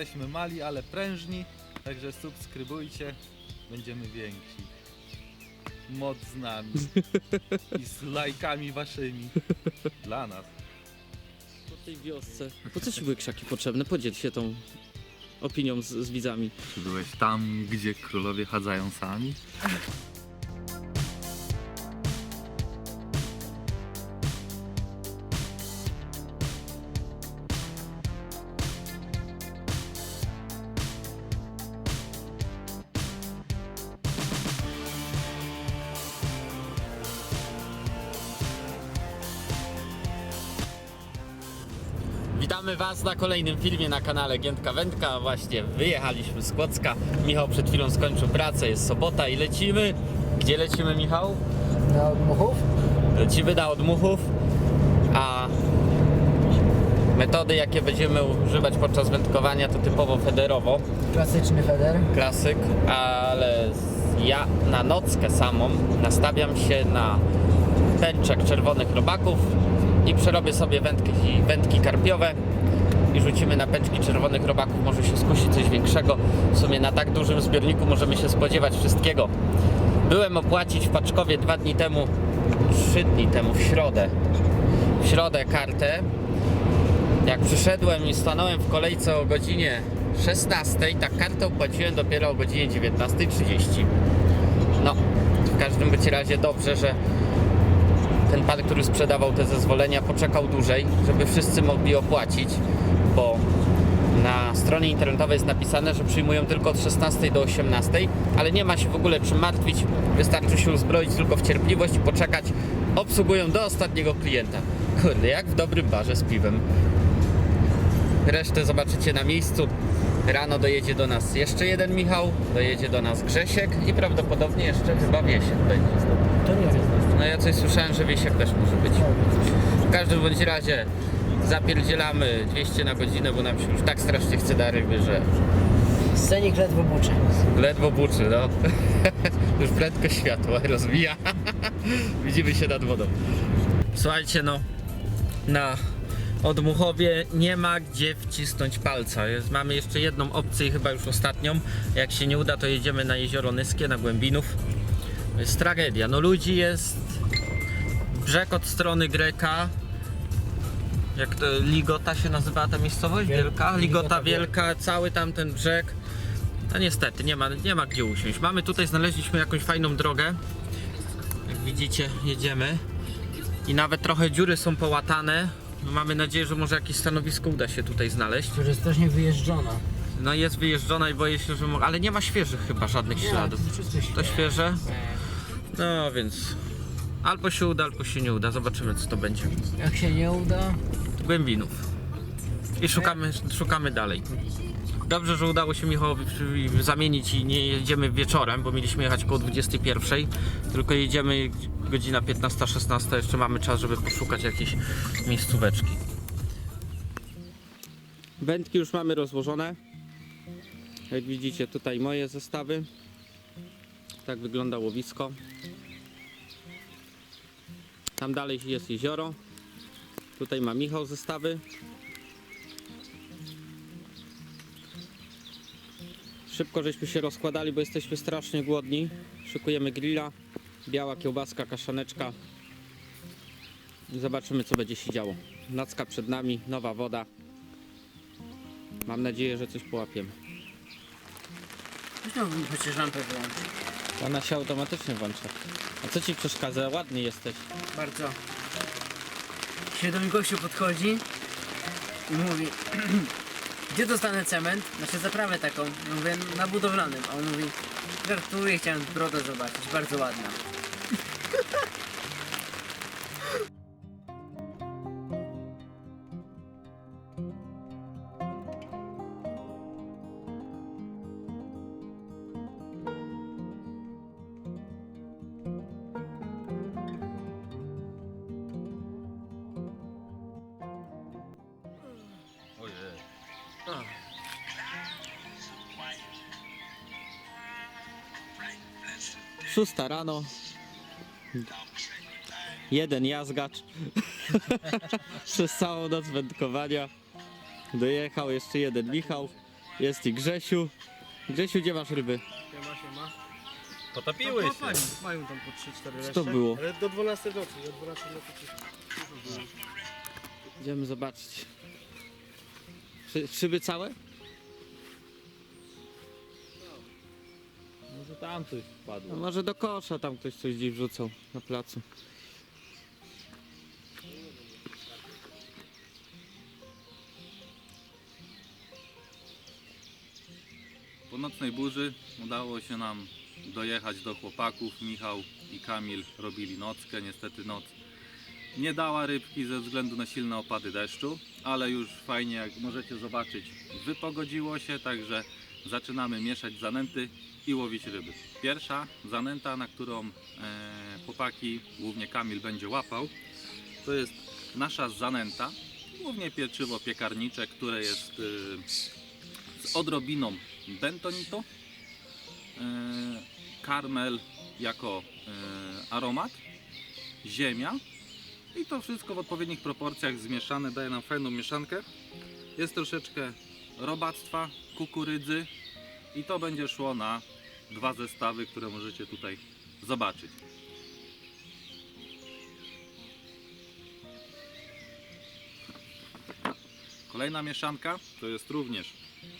Jesteśmy mali, ale prężni, także subskrybujcie, będziemy więksi. Moc z nami i z lajkami waszymi dla nas. Po tej wiosce. Po co ci były krzaki potrzebne? Podziel się tą opinią z, z widzami. Czy byłeś tam, gdzie królowie chadzają sami? Was na kolejnym filmie na kanale Giętka Wędka. Właśnie wyjechaliśmy z Kłodzka. Michał przed chwilą skończył pracę, jest sobota i lecimy. Gdzie lecimy, Michał? Na odmuchów? Lecimy na odmuchów, a metody, jakie będziemy używać podczas wędkowania, to typowo federowo, Klasyczny feder. klasyk, ale ja na nockę samą nastawiam się na pęczek czerwonych robaków i przerobię sobie wędki, wędki karpiowe i rzucimy na pęczki czerwonych robaków, może się skusi coś większego. W sumie na tak dużym zbiorniku możemy się spodziewać wszystkiego. Byłem opłacić w Paczkowie dwa dni temu, trzy dni temu, w środę, w środę kartę. Jak przyszedłem i stanąłem w kolejce o godzinie 16, tak kartę opłaciłem dopiero o godzinie 19.30. No, w każdym razie dobrze, że ten pan, który sprzedawał te zezwolenia, poczekał dłużej, żeby wszyscy mogli opłacić, bo na stronie internetowej jest napisane, że przyjmują tylko od 16 do 18, ale nie ma się w ogóle czym martwić, wystarczy się uzbroić tylko w cierpliwość i poczekać. Obsługują do ostatniego klienta. Kurde, jak w dobrym barze z piwem. Resztę zobaczycie na miejscu. Rano dojedzie do nas jeszcze jeden Michał, dojedzie do nas Grzesiek i prawdopodobnie jeszcze chyba Wiesiek będzie. To nie wiem. No ja coś słyszałem, że Wiesiek też może być. W każdym bądź razie zapierdzielamy 200 na godzinę, bo nam się już tak strasznie chce na ryby, że Scenik ledwo buczy. ledwo buczy, no. już prędkość światła rozwija. Widzimy się nad wodą. Słuchajcie, no na Odmuchowie nie ma gdzie wcisnąć palca. Jest, mamy jeszcze jedną opcję i chyba już ostatnią. Jak się nie uda, to jedziemy na jezioro Nyskie, na Głębinów. To jest tragedia. No ludzi jest brzeg od strony Greka. Jak to Ligota się nazywa ta miejscowość? Wiel- Wielka? Ligota Wielka, cały tamten brzeg. No niestety, nie ma, nie ma gdzie usiąść. Mamy tutaj, znaleźliśmy jakąś fajną drogę. Jak widzicie, jedziemy. I nawet trochę dziury są połatane. No mamy nadzieję, że może jakieś stanowisko uda się tutaj znaleźć. Która jest strasznie wyjeżdżona. No jest wyjeżdżona i boję się, że... mo- Ale nie ma świeżych chyba żadnych śladów. to świeże? No więc... Albo się uda, albo się nie uda. Zobaczymy co to będzie. Jak się nie uda, Głębinów. I szukamy, szukamy dalej. Dobrze, że udało się Michałowi zamienić i nie jedziemy wieczorem, bo mieliśmy jechać koło 21, tylko jedziemy godzina 15-16, jeszcze mamy czas, żeby poszukać jakiejś miejscóweczki. Wędki już mamy rozłożone. Jak widzicie tutaj moje zestawy. Tak wygląda łowisko. Tam dalej jest jezioro. Tutaj ma Michał zestawy. Szybko żeśmy się rozkładali, bo jesteśmy strasznie głodni. Szykujemy grilla, biała kiełbaska, kaszaneczka. Zobaczymy co będzie się działo. Nocka przed nami, nowa woda. Mam nadzieję, że coś połapiemy. Musiałbym chociaż lampę wyłączyć. Ona się automatycznie włącza. A co ci przeszkadza? Ładny jesteś. Bardzo. Mnie gościu podchodzi i mówi Gdzie dostanę cement? Znaczy zaprawę taką. Mówię, na budowlanym. A on mówi, żartuję, chciałem brodę zobaczyć, bardzo ładna. Szósta rano. Jeden jazgacz. Przez całą noc wędkowania. Dojechał jeszcze jeden Michał. Jest i Grzesiu. Grzesiu, gdzie masz ryby? Siema, siema. Potopiły No, się. pani, mają tam po 3-4 Co to było? Ale do 12 nocy, do 12 nocy. Idziemy zobaczyć. Szy, szyby całe? Może tam coś No wpadło. może do kosza tam ktoś coś gdzieś wrzucał na placu. Po nocnej burzy udało się nam dojechać do chłopaków. Michał i Kamil robili nockę. Niestety noc nie dała rybki ze względu na silne opady deszczu, ale już fajnie, jak możecie zobaczyć, wypogodziło się, także zaczynamy mieszać zanęty i łowić ryby. Pierwsza zanęta, na którą e, chłopaki, głównie Kamil, będzie łapał, to jest nasza zanęta, głównie pieczywo piekarnicze, które jest e, z odrobiną bentonitu, e, karmel jako aromat, ziemia i to wszystko w odpowiednich proporcjach zmieszane daje nam fajną mieszankę. Jest troszeczkę robactwa, kukurydzy i to będzie szło na dwa zestawy, które możecie tutaj zobaczyć. Kolejna mieszanka to jest również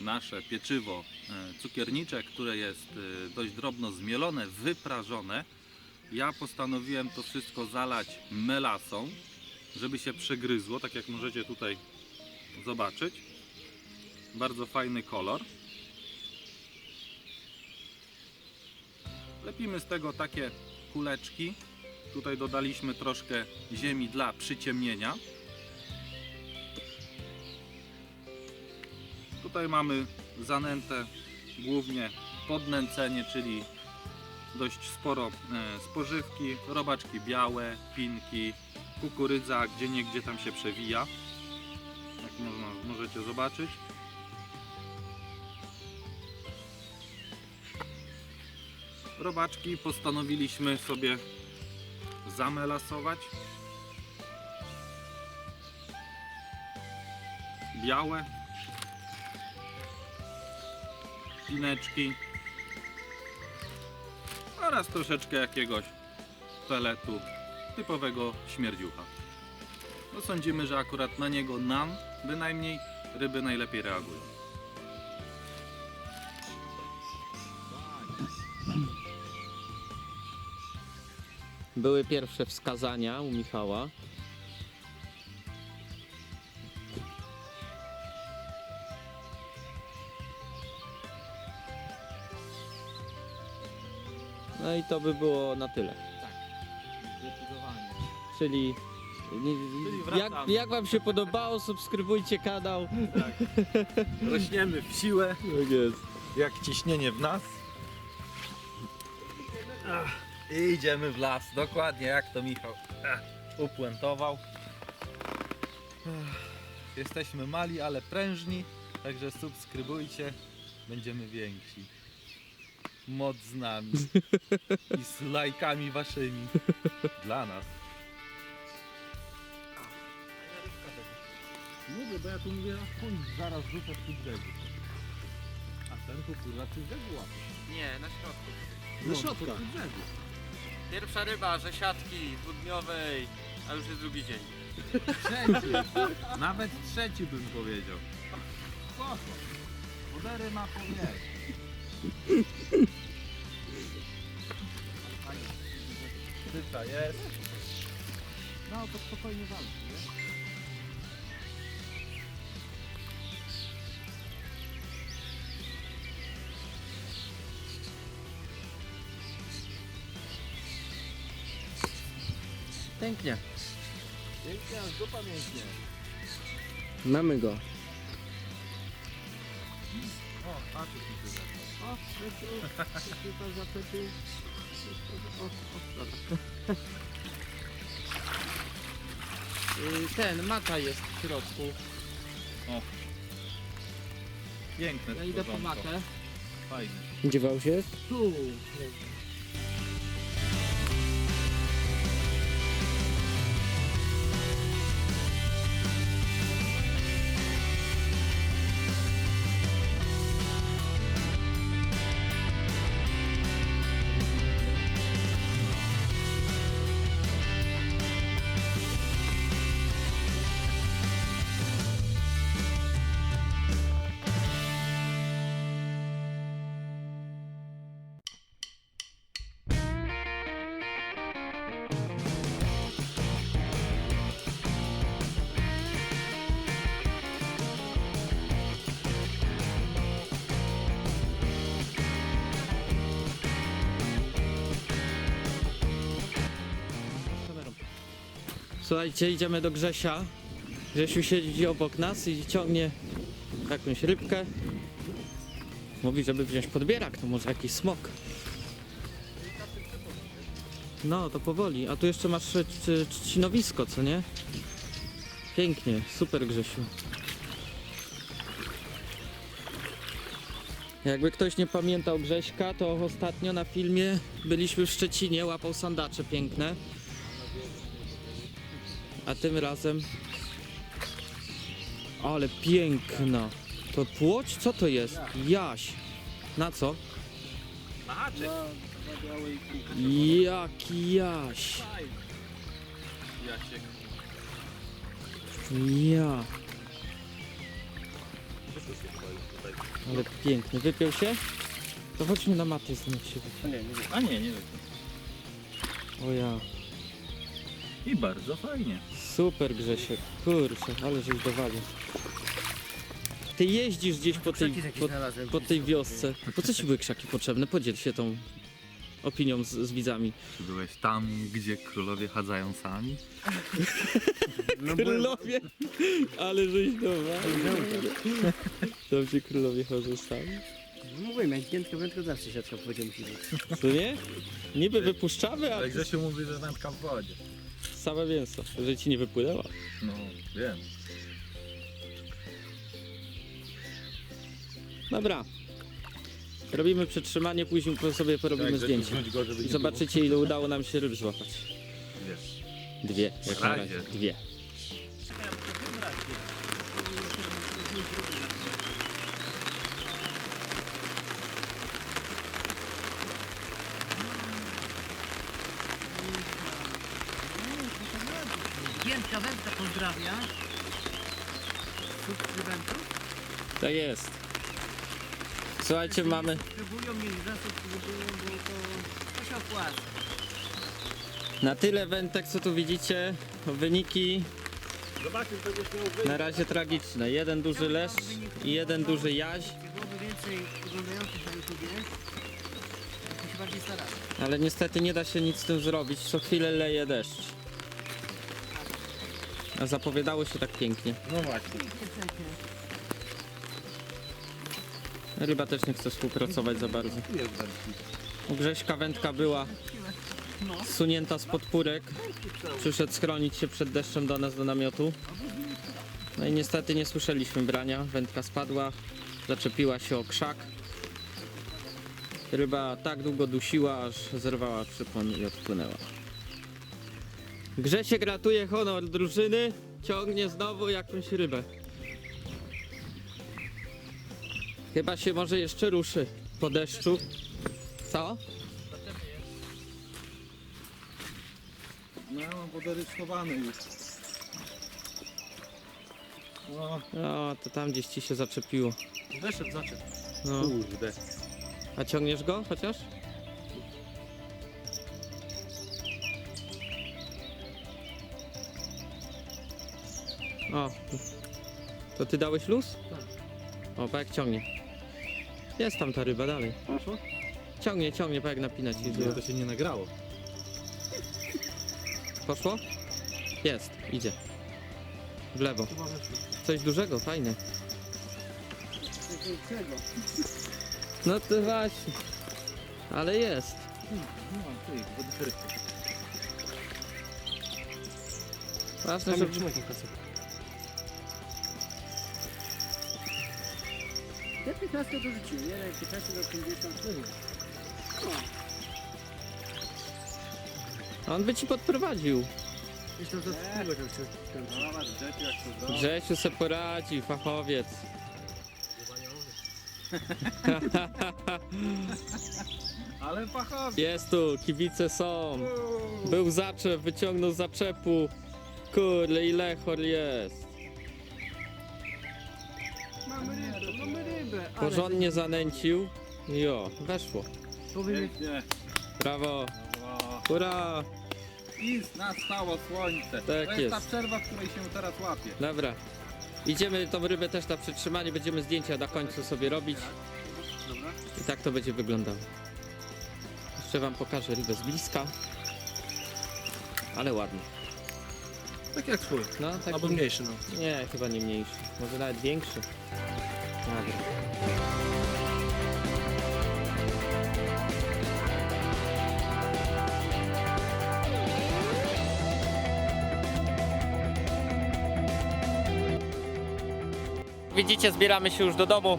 nasze pieczywo e, cukiernicze, które jest e, dość drobno zmielone, wyprażone. Ja postanowiłem to wszystko zalać melasą, żeby się przegryzło, tak jak możecie tutaj zobaczyć. Bardzo fajny kolor. Lepimy z tego takie kuleczki. Tutaj dodaliśmy troszkę ziemi dla przyciemnienia. Tutaj mamy zanętę głównie podnęcenie, czyli dość sporo e, spożywki, robaczki białe, pinki, kukurydza, gdzie niegdzie tam się przewija. Jak można, możecie zobaczyć. Robaczki postanowiliśmy sobie zamelasować. Białe. Pineczki. Oraz troszeczkę jakiegoś peletu typowego śmierdziucha. No sądzimy, że akurat na niego nam bynajmniej ryby najlepiej reagują. Były pierwsze wskazania u Michała. No i to by było na tyle. Zdecydowanie. Czyli, nie- jak, wracamy. jak Wam się podobało, subskrybujcie kanał. Rośniemy w siłę, Tak jest. jak ciśnienie w nas. I idziemy w las, dokładnie jak to Michał ach, upuentował. Ech, Jesteśmy mali, ale prężni, także subskrybujcie, będziemy więksi. Moc z nami i z lajkami waszymi dla nas. Mówię, bo ja tu mówię, a chuj, zaraz rzucę przy brzegu. A ten tu kurwa przy brzegu łapie. Nie, na środku. Ze środka. Przy brzegu. Pierwsza ryba ze siatki dwudniowej, a już jest drugi dzień. Trzeci. Nawet trzeci bym powiedział. Spoko. Udery ma powieść. Tyta jest. No to spokojnie walczy, nie? Pięknie. Pięknie, aż dupa mięknie. Mamy go. O, patrz mi się. O, Krzysiu, to zaczepił. Y, Ten, mata jest w środku. Piękne Ja idę po stworzonko. matę. Fajnie. Gdzie wał się jest? Tu. Słuchajcie, idziemy do Grzesia. Grzesiu siedzi obok nas i ciągnie jakąś rybkę. Mówi, żeby wziąć podbierak, to może jakiś smok. No, to powoli. A tu jeszcze masz trzcinowisko, co nie? Pięknie, super Grzesiu. Jakby ktoś nie pamiętał Grześka, to ostatnio na filmie byliśmy w Szczecinie, łapał sandacze piękne. A tym razem... Ale piękna. To płoć? Co to jest? Jaś. Na co? Mahaczek. Jaki jaś. Jasiek. Ja. Ale piękny. Wypiął się? To chodźmy na matę z nim się wypił. A nie, nie wiem. O ja. I bardzo fajnie. Super Grzesiek. Kurczę, ale żeś dowalił. Ty jeździsz gdzieś po tej, Krzaki po, znalazłem. po tej wiosce. Po co ci były krzaki potrzebne? Podziel się tą opinią z, z widzami. Czy byłeś tam, gdzie królowie chadzają sami? No Królowie! Ale żeś dowalił. Tam gdzie królowie chodzą sami. mówiłem, jak piętko, piętko zawsze siatka w wodzie musi być. Co nie? Niby wypuszczamy, a Ale Grzesiu mówi, że wędka w wodzie. Same mięso. Że ci nie wypłynęła. No, wiem. Dobra. Robimy przetrzymanie, później sobie porobimy zdjęcie. I zobaczycie ile udało nam się ryb złapać. Wiesz. Dwie, jak Na na razie. razie. Dwie. Wędka pozdrawia. Subskrybentów. Tak jest. Słuchajcie, mamy. Subskrybują, mieli zasubskrybują, bo to, to się opłaca. Na tyle wędek, co tu widzicie, wyniki Zobaczysz, będziesz miał na razie tragiczne. Jeden duży leszcz i jeden duży jaź, Byłoby więcej oglądających na YouTubie. To się bardziej staramy. ale niestety nie da się nic z tym zrobić. Co chwilę leje deszcz. A zapowiadało się tak pięknie. No właśnie. Ryba też nie chce współpracować za bardzo. U Grześka wędka była zsunięta z podpórek. Przyszedł schronić się przed deszczem do nas do namiotu. No i niestety nie słyszeliśmy brania. Wędka spadła, zaczepiła się o krzak. Ryba tak długo dusiła, aż zerwała przypon i odpłynęła. Grzesiek ratuje honor drużyny. Ciągnie znowu jakąś rybę. Chyba się może jeszcze ruszy po deszczu. Co? No ja mam poderysowany już. No, O, to tam gdzieś ci się zaczepiło. wyszedł, zaczep. No. Kurde. A ciągniesz go chociaż? O, to ty dałeś luz? O, pa jak ciągnie. Jest tam ta ryba dalej. Poszło? Ciągnie, ciągnie, pa jak napinać i Nie, to się nie nagrało. Poszło? Jest, idzie. W lewo. Coś dużego, fajne. No to właśnie. Ale jest. No, ty, wody Ważne, żeby... 15 dorzuciłem, jeden 15 do 50. On by ci podprowadził. Zresztą to spróbuj tam się tam. Zobacz, Grzesiu jak to zrobił. Grzesiu se poradzi, fachowiec. Ale fachowy. Jest tu, kibice są. Był zaczep, wyciągnął z zaczepu. Kurde, ile chor jest. Porządnie zanęcił. Jo, weszło. Powiem, Pięknie. Brawo. Brawo. Hurra. I nastało słońce. Tak to jest, jest. ta przerwa, w której się teraz łapie. Dobra. Idziemy tą rybę też na przytrzymanie, będziemy zdjęcia na końcu sobie robić. Dobra. I tak to będzie wyglądało. Jeszcze wam pokażę rybę z bliska. Ale ładnie. Tak jak twój. No, taki... Albo mniejszy, no. Nie, chyba nie mniejszy. Może nawet większy. Dobra. Widzicie, zbieramy się już do domu.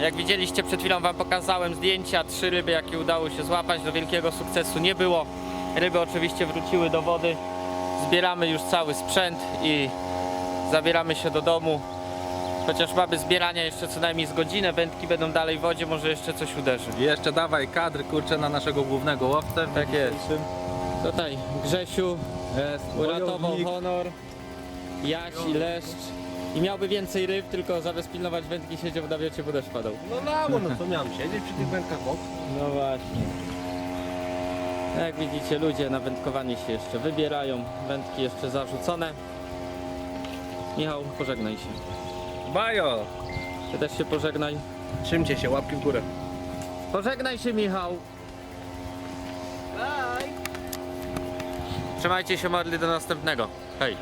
Jak widzieliście, przed chwilą Wam pokazałem zdjęcia. Trzy ryby, jakie udało się złapać. Do wielkiego sukcesu nie było. Ryby oczywiście wróciły do wody. Zbieramy już cały sprzęt i zabieramy się do domu. Chociaż mamy zbierania jeszcze co najmniej z godzinę, wędki będą dalej w wodzie, może jeszcze coś uderzy. Jeszcze dawaj kadr, kurczę, na naszego głównego łowcę. Tak jest. Tutaj Grzesiu Jest, uratował wojownik. honor, Jaś i Leszcz. I miałby więcej ryb, tylko zamiast pilnować wędki siedział w nawiocie, bo deszcz padał. No lało, no co miałem siedzieć przy tych wędkach bok? No właśnie. Jak widzicie, ludzie na wędkowanie się jeszcze wybierają, wędki jeszcze zarzucone. Michał, pożegnaj się. Bajo! Ty też się pożegnaj. Trzymcie się, łapki w górę. Pożegnaj się, Michał. Trzymajcie się, modli do następnego. Hej.